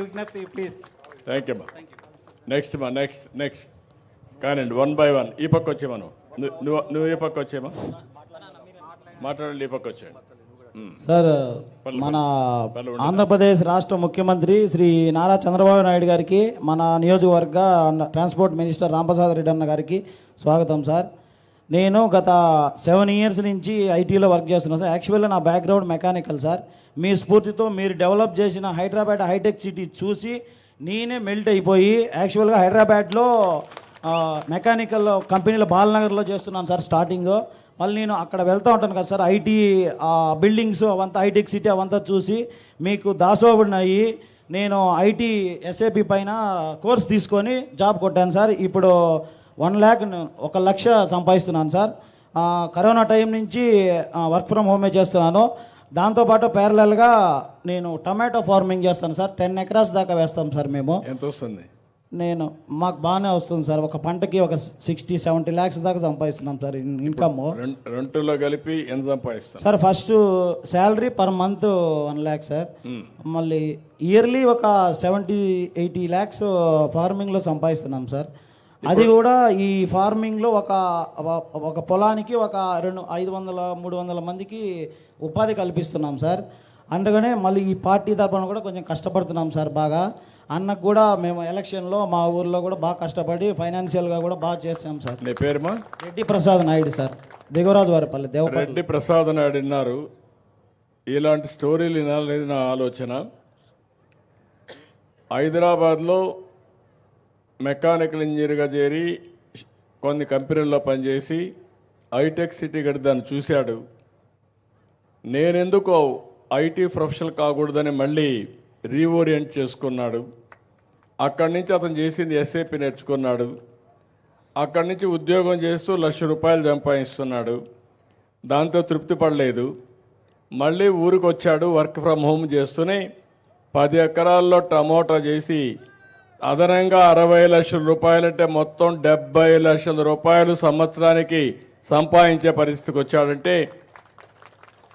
విజ్ఞప్తి please thank you అమ్మా next మా నెక్స్ట్ నెక్స్ట్ కానివ్వండి వన్ బై వన్ ఈ పక్క వచ్చేమా నువ్వు నువ్వు- నువ్వు ఈ పక్క వచ్చేమా మాట్లాడండి ఈ పక్క వచ్చేయండి. సార్ మన ఆంధ్రప్రదేశ్ రాష్ట్ర ముఖ్యమంత్రి శ్రీ నారా చంద్రబాబు నాయుడు గారికి మన నియోజకవర్గ ట్రాన్స్పోర్ట్ మినిస్టర్ రాంప్రసాద్ రెడ్డి అన్న గారికి స్వాగతం సార్. నేను గత సెవెన్ ఇయర్స్ నుంచి ఐటీలో వర్క్ చేస్తున్నాను సార్. యాక్చువల్గా నా బ్యాక్గ్రౌండ్ మెకానికల్ సార్. మీ స్ఫూర్తితో మీరు డెవలప్ చేసిన హైదరాబాద్ హైటెక్ సిటీ చూసి నేనే మెల్ట్ అయిపోయి యాక్చువల్గా హైదరాబాద్లో మెకానికల్ కంపెనీలో బాలనగర్లో చేస్తున్నాను సార్ స్టార్టింగ్ మళ్ళీ నేను అక్కడ వెళ్తూ ఉంటాను కదా సార్ ఐటీ బిల్డింగ్స్ అవంతా హైటెక్ సిటీ అవంతా చూసి మీకు దాసోబడినాయి నేను ఐటీ ఎస్ఏపి పైన కోర్స్ తీసుకొని జాబ్ కొట్టాను సార్. ఇప్పుడు వన్ ల్యాక్ ఒక లక్ష సంపాదిస్తున్నాను సార్. కరోనా టైం నుంచి వర్క్ ఫ్రమ్ హోమే చేస్తున్నాను. దాంతోపాటు ప్యారలల్గా నేను టమాటో ఫార్మింగ్ చేస్తాను సార్. టెన్ ఎకరాస్ దాకా వేస్తాం సార్ మేము. ఎంత వస్తుంది నేను మాకు బాగానే వస్తుంది సార్. ఒక పంటకి ఒక సిక్స్టీ సెవెంటీ ల్యాక్స్ దాకా సంపాదిస్తున్నాం సార్ ఇన్- ఇన్కమ్ రెండులో కలిపి ఎంత సంపాదిస్తాను sir first salary per month one lakh sir. మళ్ళీ ఇయర్లీ ఒక సెవెంటీ ఎయిటీ ల్యాక్స్ ఫార్మింగ్లో సంపాదిస్తున్నాం సార్. అది కూడా ఈ ఫార్మింగ్లో ఒక ఒక పొలానికి ఒక రెండు ఐదు వందల మూడు వందల మందికి ఉపాధి కల్పిస్తున్నాం సార్. అందుకనే మళ్ళీ ఈ పార్టీ తరఫున కూడా కొంచెం కష్టపడుతున్నాం సార్ బాగా. అన్నకు కూడా మేము ఎలక్షన్లో మా ఊర్లో కూడా బాగా కష్టపడి ఫైనాన్షియల్గా కూడా బాగా చేసాం సార్. నీ పేరుమా రెడ్డి ప్రసాద్ నాయుడు సార్. దిగవరాజు వారిపల్లి దేవపల్లి. రెడ్డి ప్రసాద్ నాయుడు విన్నారు ఇలాంటి స్టోరీలు వినాలనేది నా ఆలోచన. హైదరాబాద్లో మెకానికల్ ఇంజనీర్గా చేరి కొన్ని కంపెనీల్లో పనిచేసి హైటెక్ సిటీ గడి దాన్ని చూశాడు. నేనెందుకో ఐటీ ప్రొఫెషనల్ కాకూడదని మళ్ళీ రీఓరియంట్ చేసుకున్నాడు. అక్కడి నుంచి అతను చేసింది ఎస్ఏపి నేర్చుకున్నాడు. అక్కడి నుంచి ఉద్యోగం చేస్తూ లక్ష రూపాయలు సంపాదిస్తున్నాడు. దాంతో తృప్తి పడలేదు. మళ్ళీ ఊరికి వచ్చాడు వర్క్ ఫ్రమ్ హోమ్ చేస్తూనే పది ఎకరాల్లో టమోటా చేసి అదనంగా అరవై లక్షల రూపాయలంటే మొత్తం డెబ్బై లక్షల రూపాయలు సంవత్సరానికి సంపాదించే పరిస్థితికి వచ్చాడంటే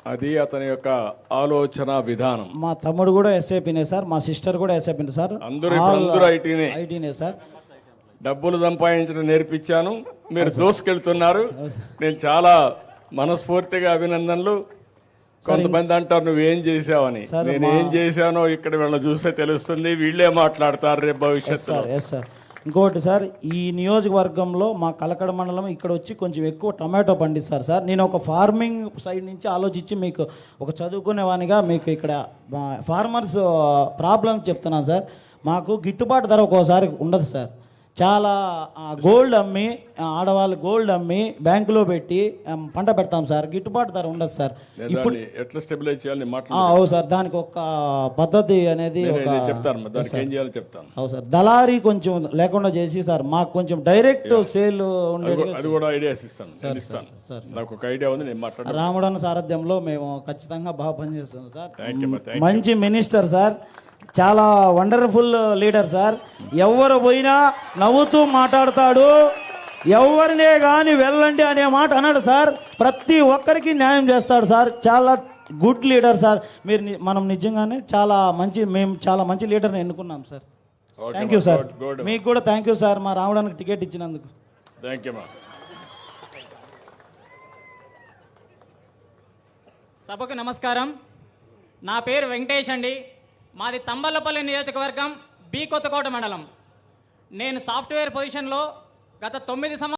అది అతని యొక్క ఆలోచన విధానం. మా తమ్ముడు కూడా ఎస్ఐపినే సార్ మా సిస్టర్ కూడా ఎస్ఐపినే సార్. అందరూ ఇప్పుడు అందరూ ఐటీనే. ఐటీనే సార్. డబ్బులు సంపాదించడం నేర్పించాను. మీరు దోసుకెళ్తున్నారు. నేను చాలా మనస్ఫూర్తిగా అభినందనలు. కొంతమంది అంటారు నువ్వేం చేసావని. నేను ఏం చేశానో ఇక్కడ వీళ్ళని చూస్తే తెలుస్తుంది. వీళ్ళే మాట్లాడతారు రేపు భవిష్యత్తులో. Sir yes sir. ఇంకోటి సార్ ఈ నియోజకవర్గంలో మా కలకడ మండలం ఇక్కడ వచ్చి కొంచెం ఎక్కువ టమాటో పండిస్తారు సార్. నేను ఒక ఫార్మింగ్ సైడ్ నుంచి ఆలోచించి మీకు ఒక చదువుకునేవానిగా మీకు ఇక్కడ ఫార్మర్స్ ప్రాబ్లమ్స్ చెప్తున్నాను సార్. మాకు గిట్టుబాటు ధర ఒక్కోసారి ఉండదు సార్. చాలా గోల్డ్ అమ్మి ఆడవాళ్ళు గోల్డ్ అమ్మి బ్యాంకులో పెట్టి పంట పెడతాం సార్. గిట్టుబాటు ధర ఉండదు సార్. దాన్ని ఎట్లా స్టెబిలైజ్ చేయాలని మాట్లాడు అవును సార్. దానికి ఒక పద్ధతి అనేది చెప్తాను చేయాలో చెప్తాను. అవును సార్. దళారీ కొంచెం లేకుండా చేసి సార్ మాకు కొంచెం డైరెక్ట్ సేల్ అది ఉండేది కూడా- ఐడియాస్ ఇస్తాను. ఇస్తాను. నాకు ఒక ఐడియా ఉంది నేను మాట్లాడాను రాముడన్న సారథ్యంలో మేము ఖచ్చితంగా బాగా పనిచేస్తాం సార్. మంచి మినిస్టర్ సార్. చాలా వండర్ఫుల్ లీడర్ సార్ ఎవరు పోయినా నవ్వుతూ మాట్లాడతాడు. ఎవరినే కానీ వెళ్ళండి అనే మాట అన్నాడు సార్ ప్రతి ఒక్కరికి న్యాయం చేస్తాడు సార్ చాలా గుడ్ లీడర్ సార్ మీరు మనం నిజంగానే చాలా మంచి మేము చాలా మంచి లీడర్ని ఎన్నుకున్నాం సార్ థ్యాంక్ యూ సార్. మీకు కూడా థ్యాంక్ యూ సార్ మా రావడానికి టికెట్ ఇచ్చినందుకు. థ్యాంక్ యూ మా సభకు నమస్కారం. నా పేరు వెంకటేష్ అండి. మాది తంబలపల్లి నియోజకవర్గం బి కొత్తకోట మండలం. నేను సాఫ్ట్వేర్ పొజిషన్లో గత తొమ్మిది సంవత్సరాలు